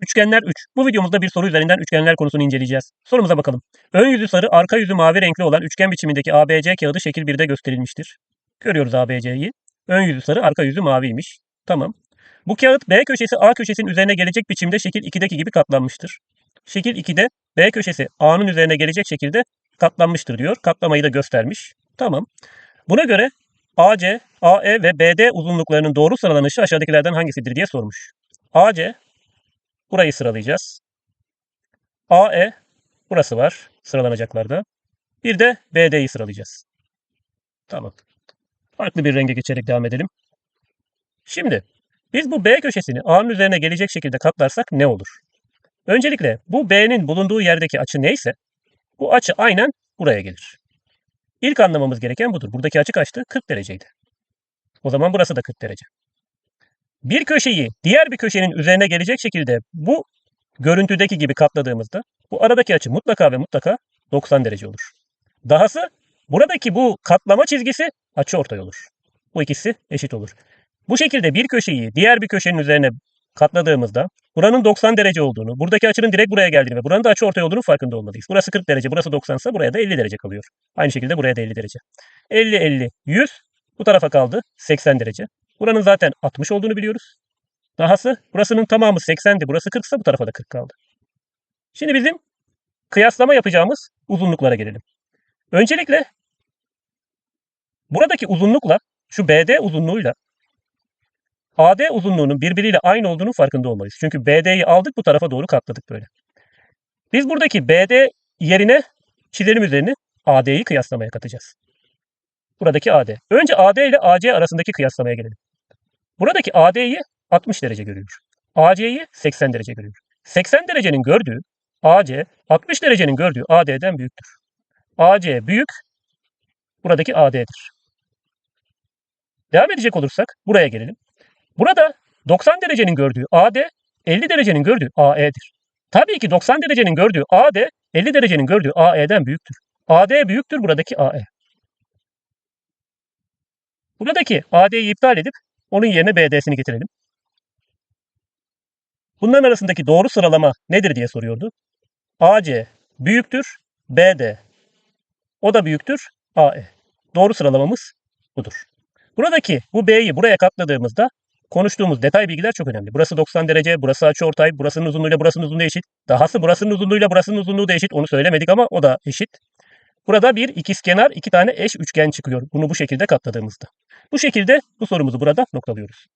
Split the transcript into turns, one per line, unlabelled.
Üçgenler 3. Bu videomuzda bir soru üzerinden üçgenler konusunu inceleyeceğiz. Sorumuza bakalım. Ön yüzü sarı, arka yüzü mavi renkli olan üçgen biçimindeki ABC kağıdı şekil 1'de gösterilmiştir. Görüyoruz ABC'yi. Ön yüzü sarı, arka yüzü maviymiş. Tamam. Bu kağıt B köşesi A köşesinin üzerine gelecek biçimde şekil 2'deki gibi katlanmıştır. Şekil 2'de B köşesi A'nın üzerine gelecek şekilde katlanmıştır diyor. Katlamayı da göstermiş. Tamam. Buna göre AC, AE ve BD uzunluklarının doğru sıralanışı aşağıdakilerden hangisidir diye sormuş. AC, burayı sıralayacağız. AE, burası var sıralanacaklarda. Bir de BD'yi sıralayacağız. Tamam. Farklı bir renge geçerek devam edelim. Şimdi biz bu B köşesini A'nın üzerine gelecek şekilde katlarsak ne olur? Öncelikle bu B'nin bulunduğu yerdeki açı neyse bu açı aynen buraya gelir. İlk anlamamız gereken budur. Buradaki açı kaçtı? 40 dereceydi. O zaman burası da 40 derece. Bir köşeyi diğer bir köşenin üzerine gelecek şekilde bu görüntüdeki gibi katladığımızda bu aradaki açı mutlaka ve mutlaka 90 derece olur. Dahası buradaki bu katlama çizgisi açıortay olur. Bu ikisi eşit olur. Bu şekilde bir köşeyi diğer bir köşenin üzerine katladığımızda buranın 90 derece olduğunu, buradaki açının direkt buraya geldiğini ve buranın da açıortay olduğunu farkında olmalıyız. Burası 40 derece, burası 90 ise buraya da 50 derece kalıyor. Aynı şekilde buraya da 50 derece. 50, 50, 100. Bu tarafa kaldı 80 derece. Buranın zaten 60 olduğunu biliyoruz. Dahası burasının tamamı 80'di. Burası 40 ise bu tarafa da 40 kaldı. Şimdi bizim kıyaslama yapacağımız uzunluklara gelelim. Öncelikle buradaki uzunlukla şu BD uzunluğuyla AD uzunluğunun birbiriyle aynı olduğunu farkında olmalıyız. Çünkü BD'yi aldık bu tarafa doğru katladık böyle. Biz buradaki BD yerine çizelim üzerine AD'yi kıyaslamaya katacağız. Buradaki AD. Önce AD ile AC arasındaki kıyaslamaya gelelim. Buradaki AD'yi 60 derece görüyor. AC'yi 80 derece görüyor. 80 derecenin gördüğü AC 60 derecenin gördüğü AD'den büyüktür. AC büyük buradaki AD'dir. Devam edecek olursak buraya gelelim. Burada 90 derecenin gördüğü AD 50 derecenin gördüğü AE'dir. Tabii ki 90 derecenin gördüğü AD 50 derecenin gördüğü AE'den büyüktür. AD büyüktür buradaki AE. Buradaki AD'yi iptal edip onun yerine BD'sini getirelim. Bunların arasındaki doğru sıralama nedir diye soruyordu. AC büyüktür BD. O da büyüktür AE. Doğru sıralamamız budur. Buradaki bu B'yi buraya katladığımızda konuştuğumuz detay bilgiler çok önemli. Burası 90 derece, burası açıortay, burasının uzunluğuyla burasının uzunluğu eşit. Dahası burasının uzunluğuyla burasının uzunluğu da eşit. Onu söylemedik ama o da eşit. Burada bir ikizkenar, iki tane eş üçgen çıkıyor. Bunu bu şekilde katladığımızda. Bu şekilde bu sorumuzu burada noktalıyoruz.